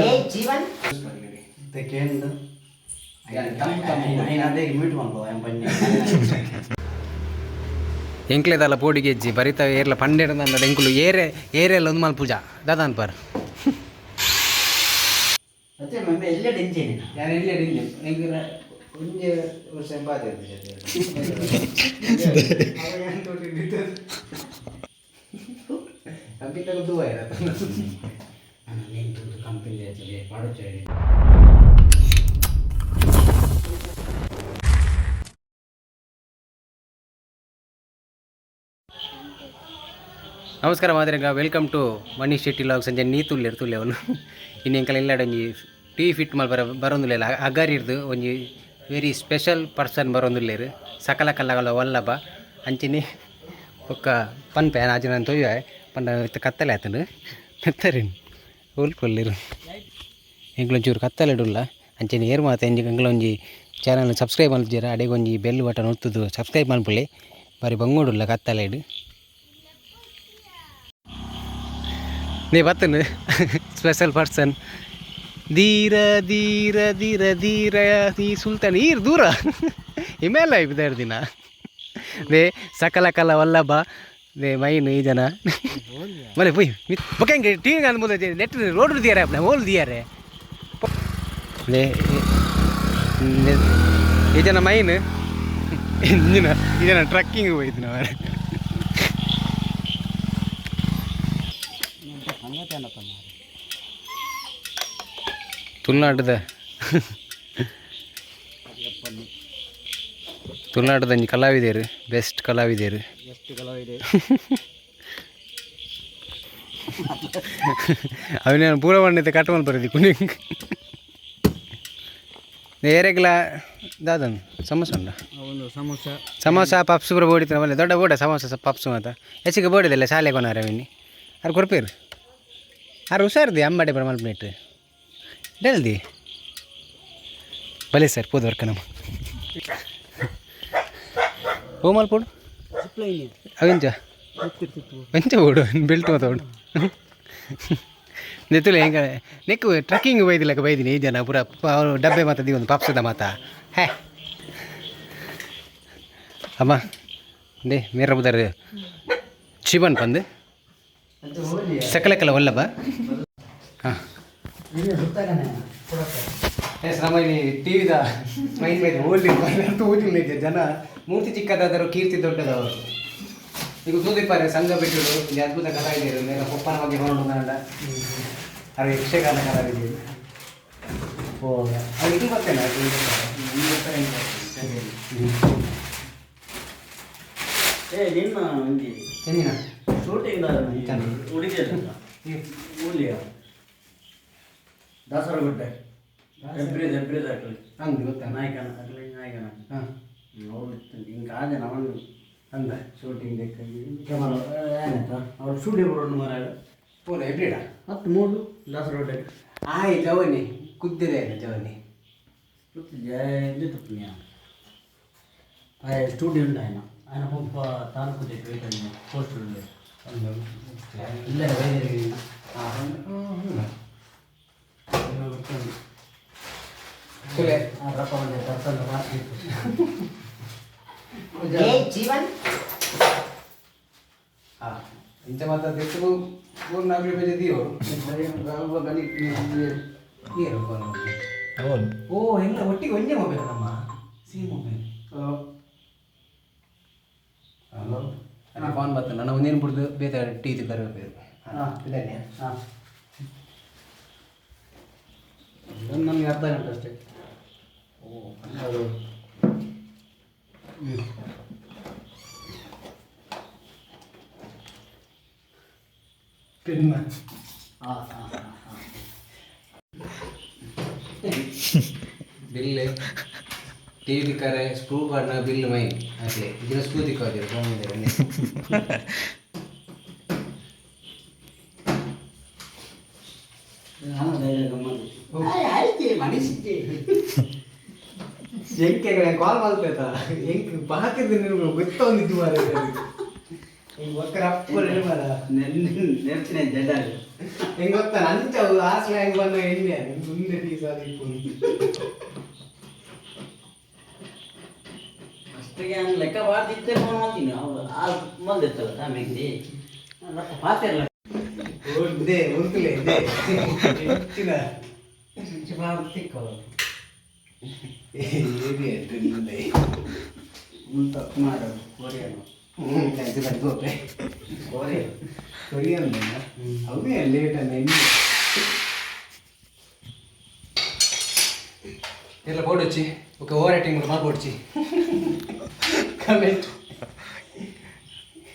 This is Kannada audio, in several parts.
ಏ ಜೀವನ್? ಬರಿತಾವೆ ಅದೇ ಮ್ಯೂಟ್ ಮಾಡ್ಬೋದು ಎಂ ಬನ್ನಿ. ಎಂಕ್ಲೆದಲ್ಲ ಪೋಡಿ ಗೆಜ್ಜಿ ಬರಿತ ಏರ್ಲ ಪಂಡೆಡ ಎಂಕುಲು ಏರೆ ಏರೆಲ್ಲ ಒಂದು ಇಲ್ಲಿ ನಮಸ್ಕಾರ ಮಾದರಿಗ welcome to Manish Shetty log ಸಂಜೆ ನೀ ತುಲ್ಲೆರ್ ತುಲ್ಲೆ ಅವನು. ಇನ್ನು ಎಂಕಲ್ ಇಲ್ಲಾಡ ಒಂಜಿ ಟಿ ಫಿಟ್ ಮಾಡಿ ಬರ ಬರೋಂದಿಲ್ಲ ಅಗಾರಿ ಇರ್ದು, ಒಂಜಿ ವೆರಿ ಸ್ಪೆಷಲ್ ಪರ್ಸನ್ ಬರೋಂದಿಲ್ಲೇರು ಸಕಲ ಕಲ್ಲಗಳ ವಲ್ಲಭ, ಅಂಚಿನಿ, ಒಕ್ಕ ಪನ್ಪೆ ಆಜಿನ ತೊಯ್ಯ ಕತ್ತಲೆ ಆತನು ಕತ್ತರಿನ್ ಹೋಲ್ಕೊಲ್ಲಿರು ಎಂಗ್ಲೊಂಚೂರು ಕತ್ತಲೆ ಇಡುಲ್ಲ. ಅಂಚೆನೆ ಏರು ಮಾತ ಎಂಜಿ ಎಂಗ್ಲೊಂಜಿ ಚಾನಲ್ ಸಬ್ಸ್ಕ್ರೈಬ್ ಮಾಡ್ತೀರ ಅಡೆಗೊಂಜಿ ಬೆಲ್ ಬಟನ್ ಒತ್ತುದು ಸಬ್ಸ್ಕ್ರೈಬ್ ಮಲ್ಪುಳ್ಳಿ ಬಾರಿ ಬಂಗೋಡುಲ್ಲ ಕತ್ತಲೆ ಇಡು. ನೀ ಬತ್ತನು. ಸ್ಪೆಷಲ್ ಪರ್ಸನ್ ಧೀರ ಧೀರ ಧೀರ ಧೀರ ಈ ಸುಲ್ತಾನ್ ಈರ್ ದೂರ. ಹಿಮೇಲ ಇದ್ದಾರೆ ದಿನ ದೇ ಸಕಲ ಕಲ ವಲ್ಲಭ. ಮೈನ್ ಈ ಜನ ಮನೆ ಪುಯ್ ಬೊಕ್ಕಂಗೆ ಟಿ ವಿ ಮುಂದೆ ನೆಟ್ ರೋಡ್ ದಿಯಾರೆ ಅಪ್ಪ ಹೋಲ್ ದಿಯಾರೆ ದೇ ಈ ಜನ ಮೈನ್ ಇಂಜಿನ ಈ ಜನ ಟ್ರಕ್ಕಿಂಗ್ ಹೋಯ್ತು ನಾವು ತುಳುನಾಟದ ತುಳುನಾಟದ ಒಂಜಿ ಕಲಾವಿದೆರು ಬೆಸ್ಟ್ ಕಲಾವಿದೆರು ಎಷ್ಟು ಕಲಾವಿದೆ. ಅವನೇನು ಪೂರ ಬಣ್ಣದ ಕಟ್ಕೊಂಡು ಬರೋದು ಕುಣಿ ಏರೆಗ್ಲ ದಾದನ್ ಸಮೋಸ ಉಂಡ ಸಮೋಸ. ಸಮೋಸ ಪಪ್ಸ್ ಪೂರ ಬೋಡಿತ ನಮ್ಮಲ್ಲಿ ದೊಡ್ಡ ಬೋಡ ಸಮೋಸ ಪಪ್ಸ್ ಮಾತ ಹೆಚ್ಚಿಗೆ ಬೋಡಿದಲ್ಲ ಶಾಲೆ ಕೊನಾರ ಅವನಿ ಅವ್ರು ಕೊರ್ಪೇರು ಅವ್ರು ಹುಷಾರ್ದಿ ಅಂಬಾಡಿ ಬರ ಮಲ್ಪನೇಟ್ ಡೆಲ್ದಿ ಬಲೆ ಸರ್ ಪೋದು ವರ್ಕ ನಮ್ಮ. ಹೋ ಮಲ್ಪೋಡು ಅವೆಂಚ ವೆಂಚ ಓಡು ಬೆಲ್ಟ್ ಮಾತ ಓಡು ನೆತ್ತುಲೆ ಹೆಂಗ ನೆಕ್ಕು ಟ್ರಕ್ಕಿಂಗ್ ಬೈದಿಲ್ಲಕ ಬೈದಿನಿ. ಈ ಜನ ಪೂರ ಪ- ಅವ್ರು ಡಬ್ಬೆ ಮಾತ ದಿ ಒಂದು ಪಾಪ್ಸದ ಮಾತ ಹೇ. ಅಮ್ಮ ದೇ ಮೇರ ಬುದರ್ ಶಿವನ್ ಬಂದು ಅದು ಹೋಗಿ ಸಕಲಕಲ ವಲ್ಲಭ. ಹಾಂ. ಇದು ಸುತ್ತಾಗನೆ ಎಸ್ ರಮಣಿ ಟಿ ವಿದ ಮೈನ್ ಮೇಲೆ ಅಂತ ಓದಿಲ್ಲ ಜನ. ಮೂರ್ತಿ ಚಿಕ್ಕದಾದರೂ ಕೀರ್ತಿ ದೊಡ್ಡದವರು. ಈಗ ಸೂದಿಪ್ಪಾರೆ ಸಂಘ ಬಿಟ್ಟರು ಇಲ್ಲಿ ಅದ್ಭುತ ಕಲಾವಿದರು ಮೇಲೆ ಒಪ್ಪನವಾಗಿ ನೋಡೋಣ ಕನ್ನಡ ಅವ್ರ ಯಕ್ಷಗಾನ ಕಲಾವಿದರು ಓ ಅವ್ರು ಇದು. ಬರ್ತೇನೆ. ಏ ನಿಮ್ಮ ಎಂದಿನ? ಶೂಟಿಂಗ್ ದಾಸರಗುಡ್ಡೆ. ಎಂಪ್ರೀಸ್ ಎಂಪ್ರೀಸ್ ಹಾಕಲಿ ಅಂದ್ ಗೊತ್ತಾ? ನಾಯಕನ ಹಾಕಲಿ ನಾಯ್ಕನ. ಹಾಂ. ಅವ್ರು ಹಿಂಗೆ ಆದ ಅವನು ಅಂದ ಶೂಟಿಂಗ್ ಬೇಕಾಗಿ. ಕ್ಯಾಮರಾ? ಏನಂತ ಅವ್ರು ಸ್ಟುಡಿಯೋ ರೋಡ್ ಮರಾಗ ಪೋಲ ಎಬ್ರಿಡ ಹತ್ತು ಮೂರು ಲಾಸ್ ರೋಡ್ ಆಯ್ ಜವನಿ. ಕುದ್ದಿದೆ ಜವನಿ. ಜೈ ತಪ್ಪನಿಯ ಆಯ ಸ್ಟುಡಿಯೋ ಉಂಟು ಆಯ್ನ ಆಯ್ನ ಒಬ್ಬ ತಾಲೂಕು ಬೇಕು ಪೋಸ್ಟ್ ಉಂಟು ಇಲ್ಲ ಬೇರೆ. ಹಾಂ ಇಂಥ ಮಾತ್ರ ತೆತ್ತು ಮೂರು ನಾಲ್ಕು ರೂಪಾಯಿ ದಿಯೋ ಗಣಿ ಏನು ಫೋನ್ ಓ ಹೆಂಗ ಒಟ್ಟಿಗೆ ಒಂದೇ ಮೊಬೈಲ್ ನಮ್ಮ ಸಿ ಮೊಬೈಲ್ ಹಲೋ ನನ್ನ ಫೋನ್ ಬರ್ತದೆ ನನ್ನ ಒಂದೇನು ಬಿಡ್ದು ಬೇರೆ ಟೀ ತಿಕ್ಕಬೇಕು ಹಾಂ ಇದನ್ನೇ ಹಾಂ ಇದೊಂದು ನಮಗೆ ಅರ್ಧ ಗಂಟೆ ಅಷ್ಟೇ ಓ ಅದು ಹ್ಞೂ ಪಿನ್ನ ಹಾಂ ಹಾಂ ಹಾಂ ಹಾಂ ಬಿಲ್ ಟಿ ವಿ ತಿಕ್ಕಾರೆ ಸ್ಕ್ರೂ ಕಾರ್ಡ್ನ ಬಿಲ್ ಮೈ ಅದೇ ಇದನ್ನ ಸ್ಕ್ರೂ ತಿಕ್ಕೋದಿರು ಫೋನ್ ನಾನು ಧೈರ್ಯ ಗಮ್ಮತ್ತು ಆಯ್ತು ಮನಸ್ಸಿಗೆ ಎಂಕೆ ಕಾಲ್ ಮಾಡ್ತೈತ ಎಂಕ್ ಬಾಕಿದ ನೀವು ಗೊತ್ತೊಂದಿದ್ದು ಮಾರ. ಈಗ ಒಕ್ಕರ ಅಪ್ಪರ ಮಾರ. ನೆನ್ಸಿನ ಜಡ ಹೆಂಗ್ ಗೊತ್ತಾ ನಂಚ ಹಾಸ್ಲ ಹೆಂಗ್ ಬಂದ ಎಣ್ಣೆ. ಮುಂದೆ ಪೀಸ್ ಅಷ್ಟಿಗೆ ಹಂಗೆ ಲೆಕ್ಕ ಬಾರ್ದಿತ್ತೆ ಫೋನ್ ಮಾಡ್ತೀನಿ. ಅವ್ರು ಆ ಬಂದಿರ್ತಲ್ಲ ಆಮೇಲೆ ಪಾತಿರಲ್ಲ ಇದೆ ಉಂಟುಲೆ ಹೆಚ್ಚಿನ. ಸಿಕ್ಕವರು ತಪ್ಪು ಮಾಡೋ ಕೊರಿಯನು ಹ್ಞೂ ಅದು ಕಡ್ಕೋಪೆ ಕೊರಿಯನ್ ಕೊರಿಯನ್ ಅವನೇ ಲೇಟ್ ಅಲ್ಲ ಇನ್ನು ಎಲ್ಲ ಬೋರ್ಡ್ ಹಚ್ಚಿ ಓಕೆ ಓವರ್ ಆ್ಯಕ್ಟಿಂಗ್ ಮಾಡ್ಬೋಡ್ಚಿ ಕಮೆಂಟ್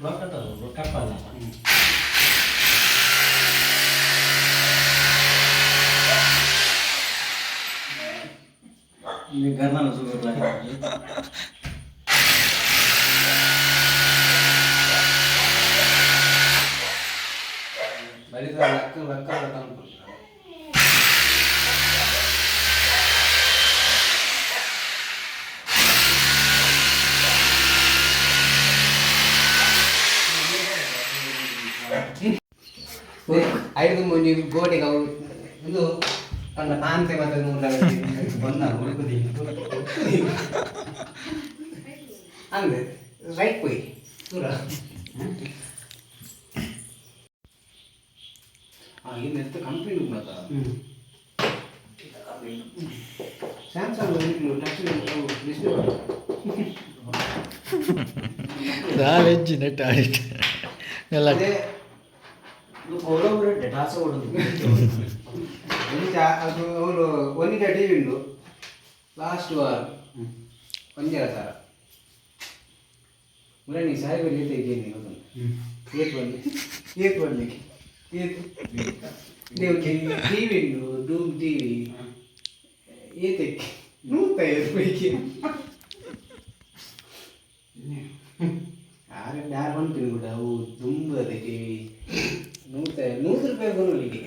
ఉందా ಕಪ್ಪಲ್ಲ ಗರ್ನಲ್ಲ ಸುಗರ್ಲ ಬರೀ ಲಕ್ಕ ಲಕ್ಕ ತಂದು ಐದು ಮುಂಜಿ ಗೋಡೆಗೆ ಅವು ಇದು ತನ್ನ ಕಾಂತೆ ಮತ್ತೆ ಬಂದ ಹುಡುಕದಿ ಅಂದೆ ರೈಟ್ ಪೋಯ್ ದೂರ. ಇನ್ನು ಎಂತ ಕಂಪ್ನಿ ಉಂಟಾ ಸ್ಯಾಮ್ಸಂಗ್ ಎಲ್ಲ ಅದೇ ಒಳಗಡೆ ಡಾಸ ಹೊಡೆದು ಎಂತ, ಅದು ಅವರು ಒಂದಿನ ಟಿ ಉಂಡು ಲಾಸ್ಟ್ ವಾರ ಒಂದೇ ಸರ ಮುರ ನೀ ಸಾಯಿಬರಿ ಏತ ಇದ್ದೀನಿ ಗೊತ್ತುಂಟು ಏತ್ ಬನ್ನಿ ಏತ್ ಬರ್ಲಿಕ್ಕೆ ಏತ್ ನೀವು ಟಿ ವಿ ಉಂಡು ಡೂಮ್ ಟಿ ವಿ ಏತಕ್ಕೆ ನೂತ ಪೈಕಿ ಯಾರು ಯಾರು ಬಂತು ಕೂಡ? ಅವು ತುಂಬ ಅದೇ ಟಿ ವಿ ನೂರು ರೂಪಾಯಿ ಬರುವಲ್ಲಿಗೆ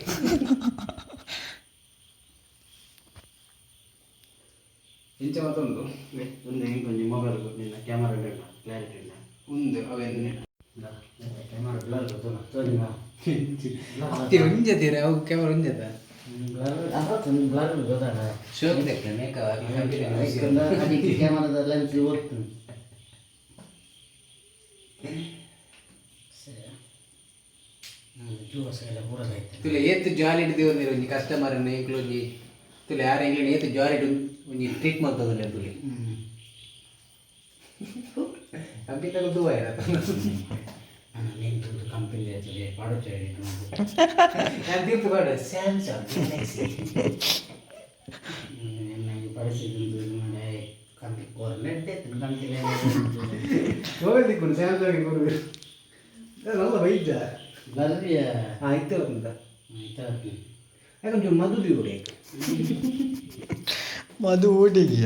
ಇಂಚ ಮತ್ತೊಂದು ಒಂದು ಹೆಂಗೆ ಕೊಂಚ ಮೊಬೈಲ್ ನಿನ್ನ ಕ್ಯಾಮರಾ ಇಲ್ಲ ಕ್ಲಾರಿಟಿ ಇಲ್ಲ ಒಂದು ಅವೆನ್ನೆ ಕ್ಯಾಮರಾ ಬ್ಲರ್ ಗೊತ್ತಲ್ಲ? ಒಂಜತೀರ ಅವು ಕ್ಯಾಮರಾ ಒಂಜದ ಕ್ಯಾಮರಾದ ಲೆನ್ಸ್ ಬೂರದಾಯ್ತು ತುಲೆ ಏತ್ ಜಾಲಿ ಒಂದಿರ ಒಂಜಿ ಕಸ್ಟಮರ್ ಅನ್ನ ಇಂಕ್ಲು ಒಂಜಿ ತುಲೆ ಯಾರ ಇಂಗ್ಲ ಏತ್ ಜಾಲಿ ಹಿಡಿದು ಒಂಜಿ ಟ್ರೀಟ್ ಮಾಡ್ತದಲ್ಲ ತುಲೆ. ಪಾಡುತ್ತೆ ನಾನು ತೀರ್ತು ಬೇಡ ಸ್ಯಾಮ್ಸಂಗ್ ಪರಿಸ್ಥಿತಿ ಕೋರ್ನೆಟ್ ಕಂಪನಿ ಮೊಬೈಲ್ ತಿಕ್ಕೊಂಡು ಸ್ಯಾಮ್ಸಂಗ್ ಕೊಡುದು. ನಲ್ಲ ವೈದ್ಯ ಆಯ್ತಾ ಮದುವೆ ಕೂಡ ಮದು ಊಟಿಗೆ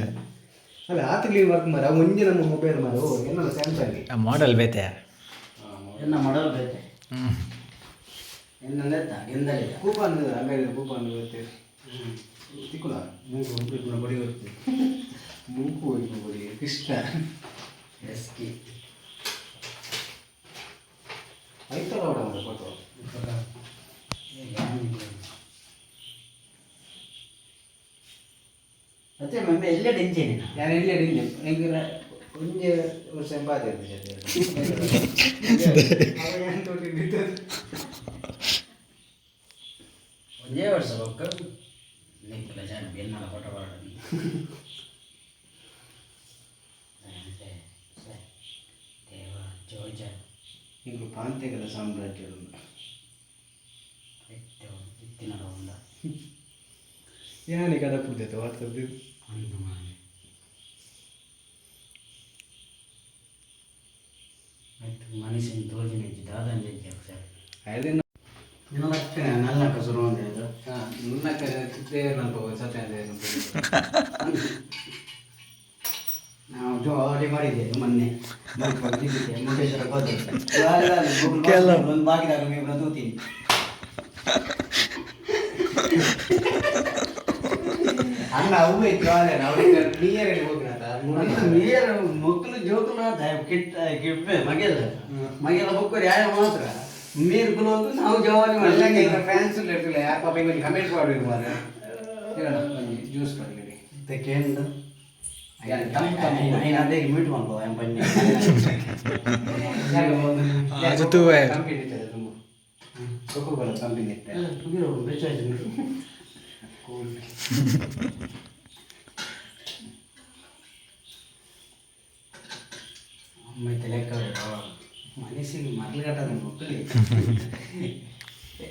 ಅಲ್ಲ ಆತಲಿ ವರ್ಕ್ ಮಾರ ಒಂಜಿ ನಮ್ಮ ಮೊಬೈಲ್ ಮಾರು ಏನಲ್ಲ ಸ್ಯಾಮ್ಸಂಗ್ ಆ ಮಾಡಲ್ ಬೇತೆ. ಎನ್ನ ಮಾಡಲ್ ಬೇತೆ. ಹ್ಞೂ ಎನ್ನಂದ್ರೆ ಎಂದಲ್ಲ ಕೂಪನ್ ಅಂಗಡಿ ಕೂಪನ್ ಬರುತ್ತೆ ತಿಕ್ಕುಲ ಮೂಗು ಒಂದು ಬಡಿ ಬರುತ್ತೆ ಮೂಗು ಒಂದು ಬಡಿ ಕೃಷ್ಣ ಎಸ್ಕಿ ಐತಲ್ಲ ಅವಡ ಮಾಡ ಫೋಟೋ ಮತ್ತೆ ಮಮ್ಮಿ ಎಲ್ಲ ಡೆಂಜೇನೆ ಯಾರು ಎಲ್ಲಿ ಅಡಿಲ್ಲ ಹೆಂಗೆ ಒಂಜೆ ವರ್ಷ ಬಾಧ ಒಂದೇ ವರ್ಷ ಬೊಕ್ಕ ನಿಕ್ಕಲ ಜಾನ ಬೆನ್ನಲ ಫೋಟೋ ಬಾರಡಿ ದೇವ ಜೋಜ ಈಗ ಪ್ರಾಂತ್ಯಗಳ ಸಾಮ್ರಾಜ್ಯ ಎತ್ತು ಇತ್ತಿನ ಒಂದ. ಯಾನಿ ಪುಡ್ದೈತೆ ವಾಟ್ಸಪ್ ಒಂದು ಮಾಡಿ ಆಯ್ತು ಮನುಷ್ಯನ ತೋಜಿನ ದಾದಾಂಜಿ ಸರ್ ಐದಿನ ನಿನ್ನಕ್ಕ ನಲ್ಲಕ್ಕ ಶುರು ಮಾಡಿದ್ದು ನನ್ನ ದೇವ್ರ ನೆನಪು ಸತ್ಯ ಅಂತ ಜೋಡಿ ಮಾಡಿದ್ದೇವೆ ಮೊನ್ನೆ. ಬಂದಿದ್ದೆ ಮುರುಡೇಶ್ವರ ಕೆಲ- ಒಂದು ಬಾಗಿದಾಗ ನೀವು ತೂತೀನಿ ಅಣ್ಣ ಅವು ಅದೇ ಅವ್ರಿಗೆ ನೀರಲ್ಲಿ ಹೋಗಿನತ ನೀರು ಮಕ್ಕಳು ಜೋಕುಲು ಕೆಟ್ಟ ಕಿಪ್ಪೆ ಮಗೆಲ್ಲ. ಮಗೆಲ್ಲ ಬುಕ್ಕರು ಯಾವ ಮಾತ್ರ. ನೀರು ಕುಲೋದು ನಾವು ಒಳ್ಳೆಗೆ ಮಾಡಿ ಫ್ಯಾನ್ಸ್ ಇರ್ತಿಲ್ಲ ಯಾರು ಪಾಪ ಹಿಂಗೆ ಕಮೆಂಟ್ ಮಾಡಬೇಕು ಮಾರೆ ಜ್ಯೂಸ್ ಕೊಡಲಿ. ತೆಕೆಂಡು ಅದೇ ಇರ್ತದೆ ಮತ್ತೆ ಲೆಕ್ಕ ಮನಸ್ಸಿಗೆ ಮರ್ಲಗಟ್ಟದ ಮಕ್ಕಳಿಗೆ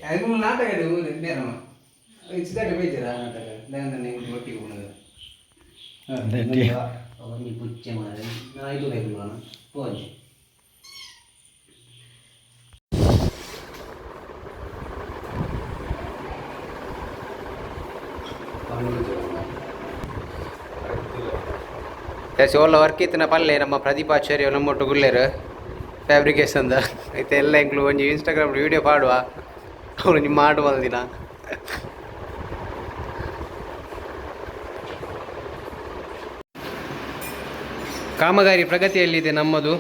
ಅದಕ್ಕೆ ನಾಟಕ ಇಚ್ಚಿದಾಟ ಬೈತೀರ ಆ ನಾಟಕ ನಾನು ನೀವು ಒಟ್ಟಿಗೆ ಉಣ್ಣದು ಮಾಡಿ ಐದು ಕೈಗುಣ ಪೋಂಜಿ ಎಸ್ ಒಳ್ಳೆ ವರ್ಕ್ ಇತ್ತಿನ ಪಲ್ಲೆ ನಮ್ಮ ಪ್ರದೀಪಾಚಾರ್ಯ ನಮ್ಮೊಟ್ಟು ಗುಲ್ಲೇರು ಫ್ಯಾಬ್ರಿಕೇಶನ್ದ ಐತೆ ಎಲ್ಲ ಎಂಕ್ಲು ಒಂಜಿ ಇನ್ಸ್ಟಾಗ್ರಾಮ್ ವಿಡಿಯೋ ಪಾಡುವ ಅವ್ರು ನಿಮ್ಮ ಮಾಡುವ ದಿನ ಕಾಮಗಾರಿ ಪ್ರಗತಿಯಲ್ಲಿದೆ ನಮ್ಮದು.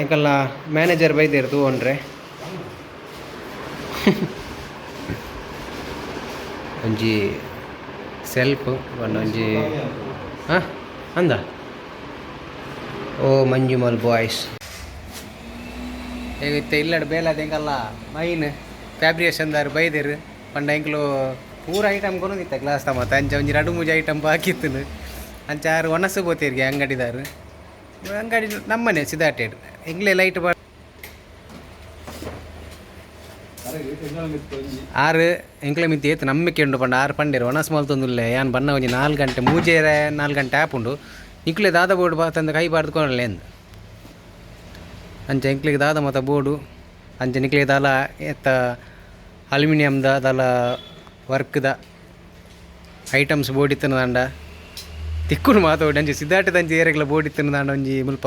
ಎಂಕಲ್ಲ ಮ್ಯಾನೇಜರ್ ಬೈದಿರು ತಗೊಂಡ್ರೆ ಒಂಜಿ ಸೆಲ್ಫ್ ಒಂದು ಒಂಜಿ, ಹಾಂ, ಅಂದ? ಓ ಮಂಜುಮಲ್ ಬಾಯ್ಸ್ ಈಗ ಇತ್ತೆ ಇಲ್ಲಡ ಬೇಲದ ಹೆಂಗಲ್ಲ ಮೈನ್ ಫ್ಯಾಬ್ರಿಯೇಷನ್ದಾರು ಬೈದಿರು. ಪಂಡ ಎಂಕ್ಲು ಪೂರ ಐಟಮ್ ಕೊನೋದಿತ್ತ ಗ್ಲಾಸ್ ತಮ್ಮ ಅಂಚ ಒಂಜಿ ರಡು ಮೂಜಿ ಐಟಮ್ ಬಾಕಿತ್ತು ಅಂಚ ಆರು ಒಣಸು ಬೋತಿರ್ಗೆ ಅಂಗಡಿದಾರು ಅಂಗಡಿ ನಮ್ಮನೆ ಸಿದಾಟೆಡ್. ಎಂಗ್ಲೇ ಲೈಟ್ ಬಾ ಆರು ಎಂಕ್ಲೆ ಮಿತಿ ಏತು ನಮ್ಮಿಕೆ ಉಂಡು ಪಂಡ ಆರು ಪಂಡೇರು ಒಣಸ್ ಮಲ್ತೊಂದುಲ್ಲೆ ಯಾನ್ ಬಣ್ಣ ಒಂಜಿ ನಾಲ್ಕು ಗಂಟೆ ಮೂಜೇರ ನಾಲ್ಕು ಗಂಟೆ ಆಪುಂಡು. ಇಂಕ್ಲೆ ದಾದ ಬೋರ್ಡ್ ಬಾ ತಂದು ಕೈ ಬಾರ್ದುಕೊಂಡಲ್ಲ ಎಂದು ಅಂಚ ಎಂಕ್ಲಿಗೆ ದಾದ ಮತ ಬೋರ್ಡು. ಅಂಚ ನಿಕ್ಲಿಗೆ ದಾಲ ಎತ್ತ ಅಲ್ಯೂಮಿನಿಯಮ್ದ ದಾಲ ವರ್ಕ್ದ ಐಟಮ್ಸ್ ಬೋರ್ಡ್ ಇತ್ತನ ತಿಕ್ಕುನು ಮಾತಾಡಿ ಅಂಚೆ ಸಿದ್ಧಾರ್ಥದಂಚಿ ಏರೆಗ್ಲ ಬೋಡಿ ತಿನ್ನದಾಂಡ ದಾಂಡ ಒಂಜಿ ಮುಲ್ಪ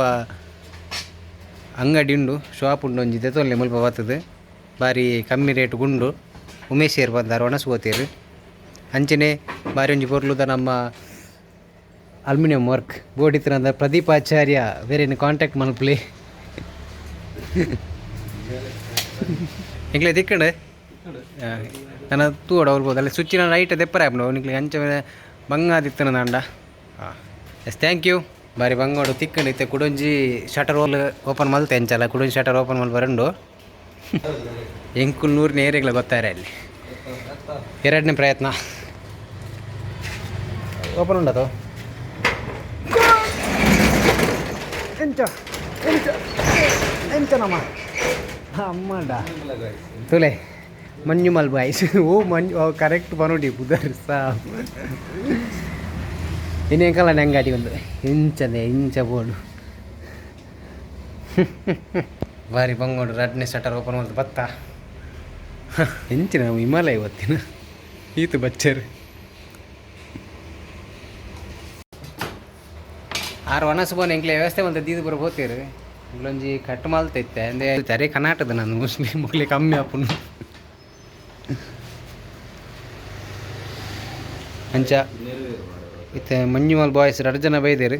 ಅಂಗಡಿ ಉಂಡು ಶಾಪ್ ಉಂಡು ಒಂಜಿ ದೆತೊಲ್ಲೆ ಮುಲ್ಪ ಬರ್ತದೆ ಬಾರಿ ಕಮ್ಮಿ ರೇಟ್ ಗುಂಡು ಉಮೇಶ್ ಏರ್ ಬಂದಾರ ಒಣಸು ಓತೀರು ಅಂಚನೆ ಬಾರಿ ಒಂಜಿ ಬರ್ಲುದ ನಮ್ಮ ಅಲ್ಯೂಮಿನಿಯಂ ವರ್ಕ್. ಬೋಡಿ ತಿನ್ನದ ಪ್ರದೀಪ್ ಆಚಾರ್ಯ, ಬೇರೆ ಕಾಂಟ್ಯಾಕ್ಟ್ ಮಲ್ಪ್ಲಿ ಎಂಕ್ಲೆ ತಿಕ್ಕಂಡೆ? ನನ್ನ ತೂಡ ಬರ್ಬೋದು ಅಲ್ಲ ಸ್ವಿಚ್ಚಿನ ನೈಟ್ ದೆಪ್ಪರ ಆಪ್ನು ಅವ್ನಿಗೆ ಅಂಚ ಬಂಗಾದಿತ್ತನ ದಾಂಡ ಎಸ್ ಥ್ಯಾಂಕ್ ಯು ಬಾರಿ ಬಂಗೋಡು ತಿಕ್ಕಂಡು ಇತ್ತೆ ಕುಡೊಂಜಿ ಶಟರ್ ಓಲ್ ಓಪನ್ ಮಲ್ತೆ ಅಂಚಲ್ಲ ಕುಡೊಂಜಿ ಶಟರ್ ಓಪನ್ ಮಲ್ ಬರಂಡು ಎಂಕುಲ್ ನೂರಿನ ಏರಿಯಾಗಳ ಗೊತ್ತಾರೆ ಅಲ್ಲಿ ಎರಡನೇ ಪ್ರಯತ್ನ. ಓಪನ್ ಉಂಡದು ಎಂಚ ಎಂಚ ಎಂಚನಮ್ಮ ಅಮ್ಮಂಡ. ತುಲೆ ಮಂಜು ಮಲ್ ಬಾಯ್ಸ್ ಓ ಮಂಜು ಕರೆಕ್ಟ್ ಬನೋಡಿ ಬುಧರ್ ಸಾ ಇನ್ನೇಕಲ್ಲ ಅಡಿ ಒಂದು ಇಂಚನೆ ಇಂಚ ಬೋಡು ಬಾರಿ ಬಂಗೋಡು ರಡ್ನೆ ಶಟರ್ ಓಪನ್ ಮಾಡ್ದು ಬತ್ತ. ಹೆಂಚಿನ ಹಿಮಾಲಯ ಇವತ್ತಿನ. ಈತು ಬಚ್ಚರು. ಆರು ಒಣಸು ಬೋನ್ ಎಂಕ್ಲೆ ವ್ಯವಸ್ಥೆ ಒಂದು ದೀದು ಬರ ಹೋಗ್ತೀರಿ ಇಲ್ಲೊಂಜಿ ಕಟ್ ಮಾಲ್ತೈತೆ ಅಂದ್ರೆ ತರೆ ಕರ್ನಾಟಕದ ನಾನು ಮುಸ್ಲಿಂ ಮುಗ್ಲಿ ಕಮ್ಮಿ ಆಪುನು. ಅಂಚ. ಇತ್ತೆ ಮಂಜುಮಲ್ ಬಾಯ್ಸ್ ಎರಡು ಜನ ಬೈದೇರು.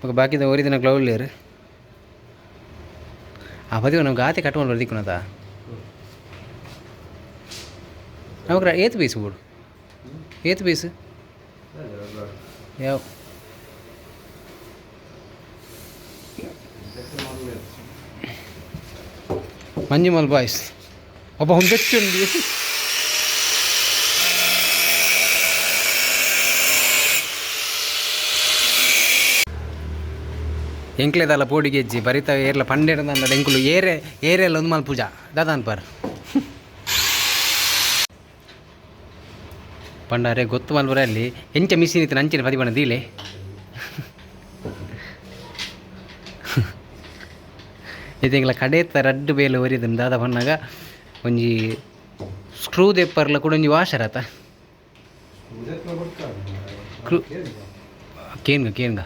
ಮಗ ಬಾಕಿದ ಒರಿ ದಿನ ಗ್ಲೌಲ್ಲೇರು ಆ ಬದಿ ನಾವು ಗಾತಿ ಕಟ್ಕೊಂಡು ಬರ್ದಿಕ್ಕುನದ ನಮಗೆ ಏತ್ ಪೀಸ್ ಬಿಡು. ಏತ್ ಪೀಸ್ ಯಾವ? ಮಂಜುಮಲ್ ಬಾಯ್ಸ್. ಒಬ್ಬ ಹೊಂದಚ್ಚುಂಡಿ ಎಂಕ್ಲೆದಲ್ಲ ಪೋಡಿ ಗೆಜ್ಜಿ ಬರಿತ ಏರ್ಲ ಪಂಡೆರ ಅಂದ ಎಂಕುಲು ಏರೆ ಏರೆಲ್ಲ ಒಂದು ಮಲ್ ಪೂಜಾ ದಾದಾನ್ ಪರ್. ಪಂಡಾರೆ ಗೊತ್ತು ಅಲ್ಲಿ. ಎಂಚ ಮಿಷಿನ್ ಇತ್ತು ಅಂಚಿನ ಪದಿ ಬಣ್ಣ ದೀಲೆ. ಇದೆಲ್ಲ ಕಡೆತ ರಡ್ಡು ಬೇಲೆ ಒರಿದು ದಾದ ಬಣ್ಣಾಗ ಒಂಜಿ ಸ್ಕ್ರೂ ದೆಪ್ಪರ್ಲ ಕೂಡ ಒಂಜಿ ವಾಷರ್ ಆತ. ಕ್ರೂ ಕೇನ್ಗ ಕೇನ್ಗ.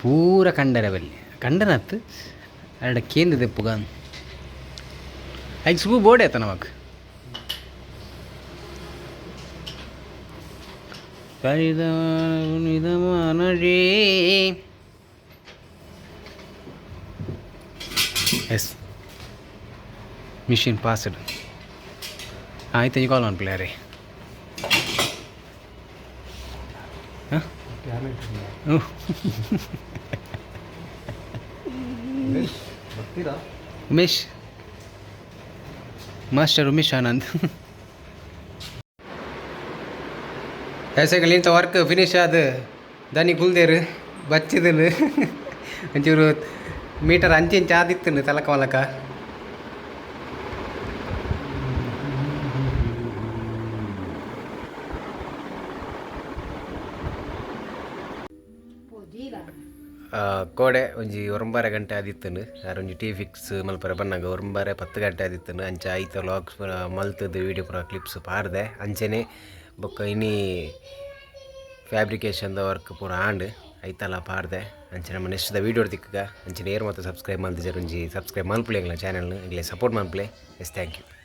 ಪೂರ ಕಂಡರ ಬಲ್ಲಿ ಕಂಡನತ್ತು ಅಡ ಕೇಂದ್ರ ದೆಪ್ಪುಗ ಐಕ್ ಸ್ಕ್ರೂ ಬೋರ್ಡ್ ಆಯ್ತ ನಮಕ್? ಪರಿದಮಾನಜೇ ಎಸ್. Machine passed. ಆಯ್ತು, ಈ ಕಾಲ್ ಮಾಡ್ಕೊಳ್ಳಿ ರೀ. ಹಾಂ? ಉಮೇಶ್ ಮಾಸ್ಟರ್ ಉಮೇಶ್ ಆನಂದ್. ಹೆಸಗಳು ಇಂಥ ವರ್ಕ್ ಫಿನಿಶ್ ಆದ ದನಿ ಗುಲ್ದೇರು ಬಚ್ಚಿದನು ಒಂಚೂರು ಮೀಟರ್ ಅಂಚೆ ಇಂಚೆ ಆದಿತ್ತು ತಲಕ ಮಲಕ. ಕೋಡೆ ಒಂಜಿ ಒಂಬರೆ ಗಂಟೆ ಆದಿತ್ತನು ಯಾರು ಒಂಜಿ ಟಿ ಫಿಕ್ಸ್ ಮಲ್ಪರೆ ಬನ್ನಾಗ ಒಂಬರೆ ಪತ್ತು ಗಂಟೆ ಆದಿತ್ತನು ಅಂಚೆ ಆಯ್ತು ಲಾಕ್ಸ್ ಪೂರ ಮಲ್ತದ್ದು ವೀಡಿಯೋ ಪುರ ಕ್ಲಿಪ್ಸ್ ಪಾರ್ದೆ ಅಂಚೆನೆ ಬೊಕ್ಕ ಇನ್ನಿ ಫ್ಯಾಬ್ರಿಕೇಶನ್ದ ವರ್ಕ್ ಪೂರ ಆಂಡ್. ಐತಲ್ಲ ಪಾರ್ದೆ ಅಂಚೆ ನಮ್ಮ ನೆಕ್ಸ್ಟ್ ವೀಡಿಯೋ ದಿಕ್ಕಗ ಅಂಚೆ ನೇರ್ ಮತ್ತು ಸಬ್ಸ್ಕ್ರೈಬ್ ಮಲ್ತಿದ್ದಾರೆ ಒಂಜಿ ಸಬ್ಸ್ಕ್ರೈಬ್ ಮಲ್ಪಳಿ ಎಂಗ್ಲ ಚಾನಲ್ನ ಸಪೋರ್ಟ್ ಮಲ್ಪುಲೆ ಎಸ್ ಥ್ಯಾಂಕ್ ಯು